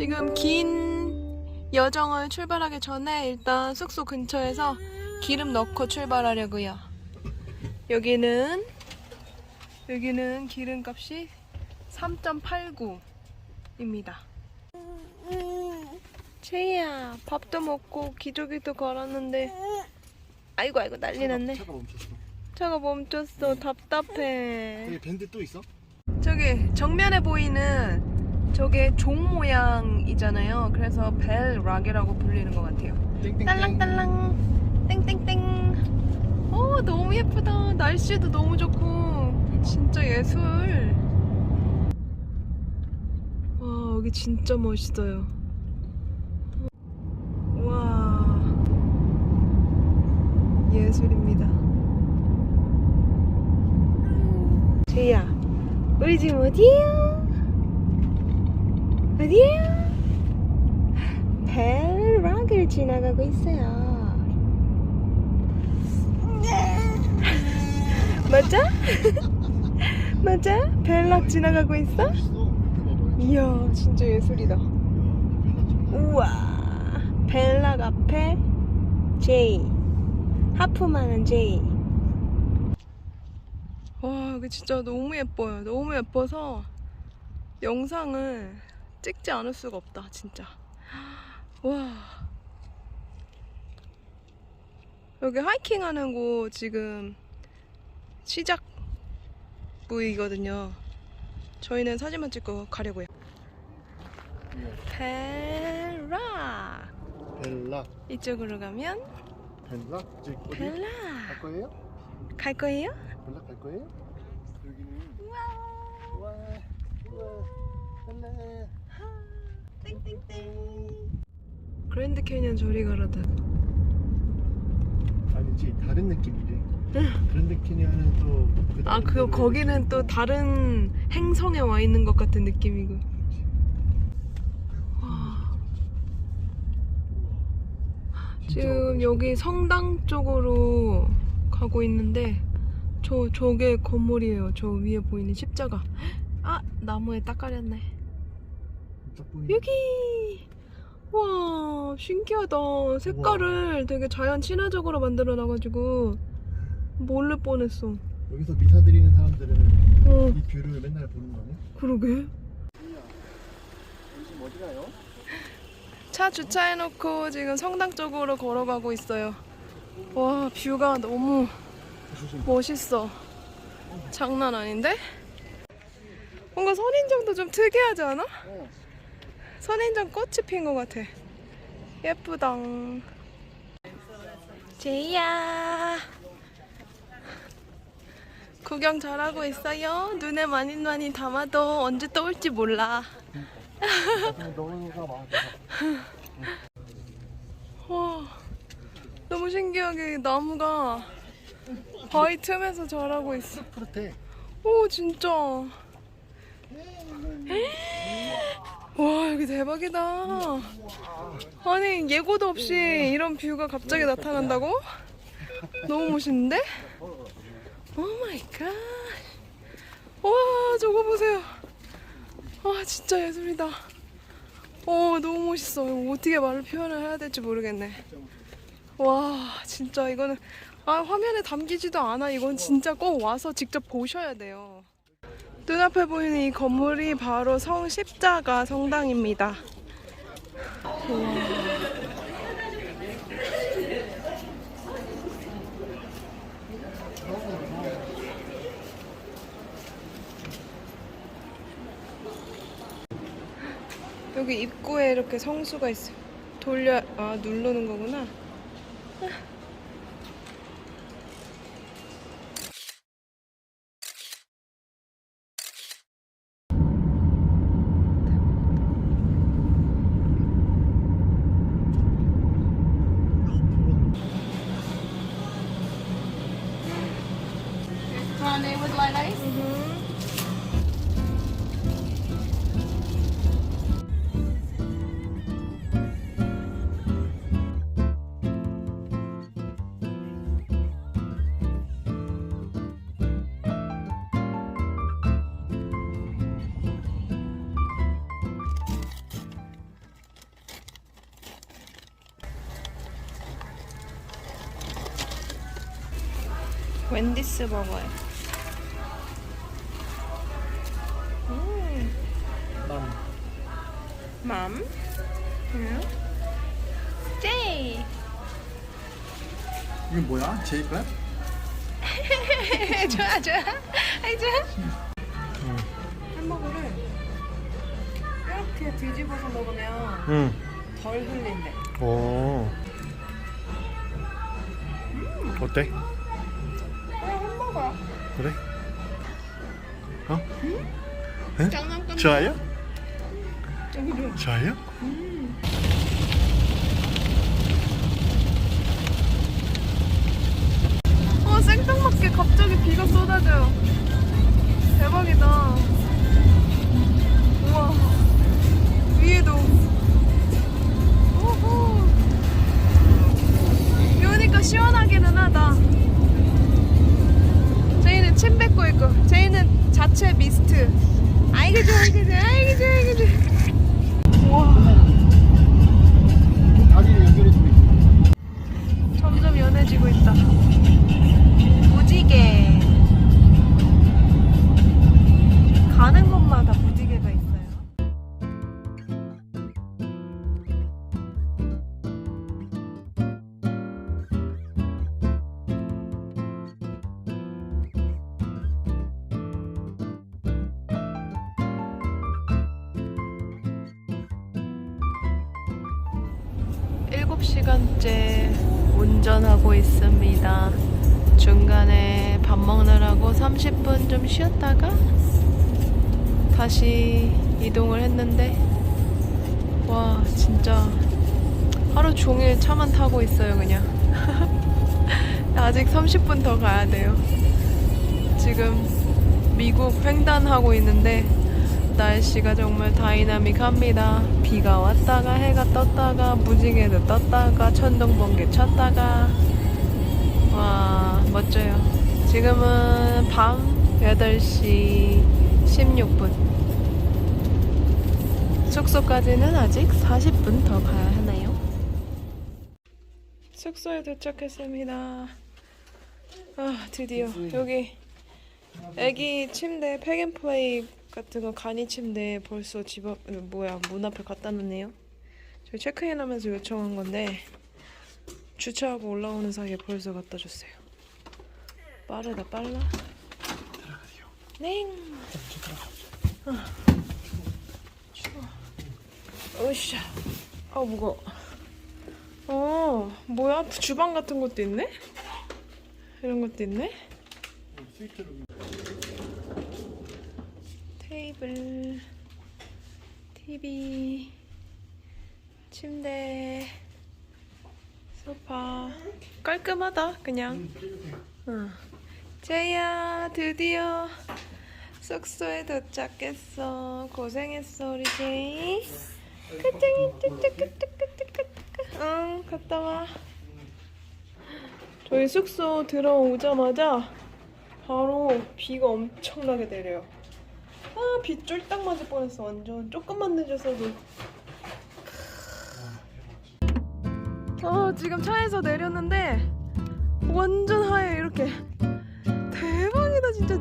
지금 긴 여정을 출발하기 전에 일단 숙소 근처에서 기름 넣고 출발하려고요. 여기는 여기는 기름값이 3.89입니다. 제이야 밥도 먹고 기저귀도 걸었는데 아이고 아이고 난리 났네. 차가 멈췄어. 차가 멈췄어 답답해. 여기 밴드 또 있어? 저기 정면에 보이는 저게 종 모양이잖아요. 그래서 벨 락이라고 불리는 것 같아요. 딸랑딸랑 땡땡땡. 오 너무 예쁘다. 날씨도 너무 좋고 진짜 예술. 와 여기 진짜 멋있어요. 와 예술입니다. 제이야 우리 지금 어디에요? 어디에요? 벨락을 지나가고 있어요. 맞아? 맞아? 벨락 지나가고 있어? 이야, 진짜 예술이다. 우와, 벨락 앞에 제이, 하프만은 제이. 와, 여기 진짜 너무 예뻐요. 너무 예뻐서 영상을 찍지 않을 수가 없다, 진짜. 와. 여기 하이킹 하는 곳 지금 시작 부위거든요. 저희는 사진만 찍고 가려고요. 벨락 벨라. 이쪽으로 가면 벨라. 갈 거예요? 갈 거예요? 벨라 갈 거예요? 여기는 우와. 우와. 벨라. 땡땡땡 그랜드 캐니언 저리 가라다. 아니지 다른 느낌이래. 그런 느낌이면 또그 아 그거 거기는 또 다른 행성에 와 있는 것 같은 느낌이고. 와. 지금 여기 성당 쪽으로 가고 있는데 저 저게 건물이에요. 저 위에 보이는 십자가. 아 나무에 딱 가렸네 여기 와 신기하다 색깔을 되게 자연 친화적으로 만들어 놔가지고 모를 뻔했어 여기서 미사 드리는 사람들은 어 이 뷰를 맨날 보는 거네. 그러게 요즘 어디 가요? 차 주차해놓고 지금 성당 쪽으로 걸어가고 있어요 와 뷰가 너무. 멋있어 장난 아닌데? 뭔가 선인장도 좀 특이하지 않아? 어. 선인장 꽃이 핀 것 같아. 예쁘다. 제이야. 구경 잘하고 있어요? 눈에 많이 많이 담아도 언제 또 올지 몰라. 와 너무 신기하게 나무가 바위 틈에서 자라고 있어. 오 진짜 와 여기 대박이다. 아니 예고도 없이 이런 뷰가 갑자기 나타난다고? 너무 멋있는데? 오 마이 갓와 저거 보세요. 와 진짜 예술이다. 어 너무 멋있어. 어떻게 말로 표현을 해야 될지 모르겠네. 와 진짜 이거는 아 화면에 담기지도 않아. 이건 진짜 꼭 와서 직접 보셔야 돼요 눈앞에 보이는 이 건물이 바로 성 십자가 성당입니다. 여기 입구에 이렇게 성수가 있어 돌려 아 누르는 거구나 Sunday with light ice? Mm-hmm. 난 맘. 응. 제이. 이게 뭐야? 제이클랩? 좋아 좋아. 아이 좋아. 햄버거를 이렇게 뒤집어서 먹으면 응. 덜 흘린대. 오. 어때? 그냥 햄버거. 그래? 어? 응? 장난감. 좋아요? 좋아요? 어 생뚱맞게 갑자기 비가 쏟아져요. 대박이다. 우와 위에도. 오호. 비 오니까 시원하기는 하다. 저희는 침 뱉고 있고 저희는 자체 미스트. 아이고 좋아 아이고 좋아 아이고 좋아. 점점 연해지고 있다. 9시간째 운전하고 있습니다. 중간에 밥 먹느라고 30분 좀 쉬었다가 다시 이동을 했는데 와 진짜 하루 종일 차만 타고 있어요 그냥 아직 30분 더 가야 돼요 지금 미국 횡단하고 있는데 날씨가 정말 다이나믹합니다. 비가 왔다가 해가 떴다가 무지개도 떴다가 천둥 번개 쳤다가 와 멋져요. 지금은 밤 8시 16분. 숙소까지는 아직 40분 더 가야 하나요? 숙소에 도착했습니다. 아 드디어 여기 애기 침대 팩앤플레이 같은 거 간이 침대 벌써 집 앞, 어, 뭐야 문 앞에 갖다 놓네요. 저희 체크인 하면서 요청한 건데 주차하고 올라오는 사이에 벌써 갖다 줬어요. 빠르다 빨라. 네. 아, 추워. 으쌰. 아 무거. 어 뭐야 주방 같은 것도 있네? 이런 것도 있네? 테이블, TV, 침대, 소파. 깔끔하다, 그냥. 응. 제이야, 드디어 숙소에 도착했어. 고생했어, 우리 제이. 끄떡이, 끄떡, 끄떡, 끄떡, 끄떡. 응, 갔다 와. 저희 숙소 들어오자마자 바로 비가 엄청나게 내려요. 아, 비 쫄딱 맞을 뻔했어, 완전. 조금만 늦었어도. 어, 지금 차에서 내렸는데, 완전 하얘, 이렇게. 대박이다, 진짜.